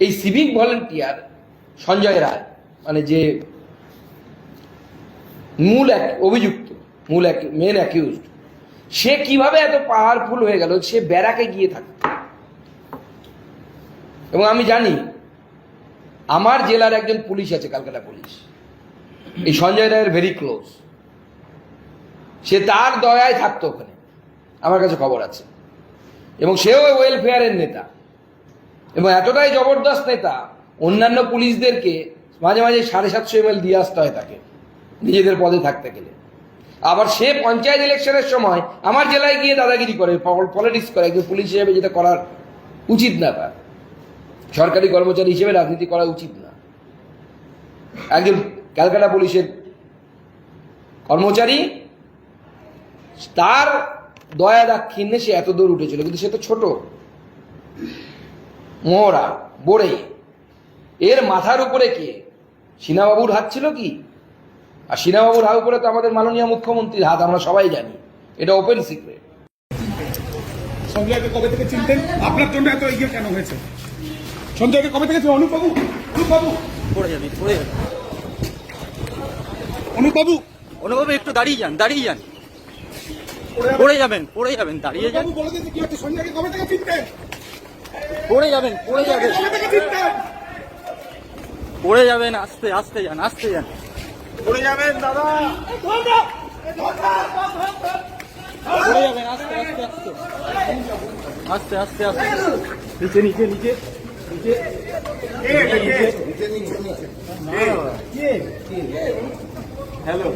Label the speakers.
Speaker 1: এই civic volunteer Sanjay Roy মানে যে মূল এক- অভিযুক্ত, মূল এক মেন অ্যাকিউজড সে কীভাবে এত পাওয়ারফুল হয়ে গেল? সে ব্যারাকে গিয়ে থাকে। এবং আমি জানি, আমার জেলার একজন পুলিশ আছে, কলকাতা পুলিশ। এই সঞ্জয় রায়ের ভেরি ক্লোজ সে তার দয়ায় থাকতো ওখানে। আমার কাছে খবর আছে। এবং সেও ওয়েলফেয়ারের নেতা। এবং এতটাই জবরদস্ত নেতা, অন্যান্য পুলিশদেরকে মাঝে মাঝে সাড়ে সাতশো এম দিয়ে আসতে হয় তাকে, নিজেদের পদে থাকতে গেলে। আবার সে পঞ্চায়েত ইলেকশনের সময় আমার জেলায় গিয়ে দাদাগিরি করে পলিটিক্স করে, একজন পুলিশ হিসেবে যেটা করার উচিত না তার। সরকারি কর্মচারী হিসেবে রাজনীতি করা উচিত না। একজন ক্যালকাটা পুলিশের কর্মচারী, তার দয়া দাক্ষিণ্যে সে এত দূর উঠেছিল, কিন্তু সে তো ছোট। মোহরা বড়ে এর মাথার উপরে কে? সিনাবাবুর হাত ছিল কি? আর সিনাবাবুর হাত উপরে তো আমাদের মাননীয় মুখ্যমন্ত্রীর হাত আমরা সবাই জানি। এটা ওপেন সিক্রেট
Speaker 2: সঞ্জয়কে কবে থেকে চিনতেন? আপনার জন্য এত ইয়ে কেন হয়েছে? সঞ্জয়কে কবে থেকে
Speaker 3: পড়ে যাবি পড়ে একটু দাঁড়িয়ে যান দাঁড়িয়ে যান।
Speaker 2: পড়ে যাবেন।
Speaker 3: পড়ে যাবেন পড়ে যাবেন দাঁড়িয়ে যান।
Speaker 2: বলে দিয়েছে কি হচ্ছে? সঞ্জয়কে কবে থেকে চিনতেন?
Speaker 3: পড়ে যাবেন পড়ে যাবেন পড়ে যাবেন আস্তে আস্তে যান আস্তে যান
Speaker 2: পড়ে যাবেন দাদা
Speaker 3: পড়ে যাবেন আস্তে আস্তে আস্তে আস্তে আস্তে আস্তে নিচে নিচে নিচে হ্যালো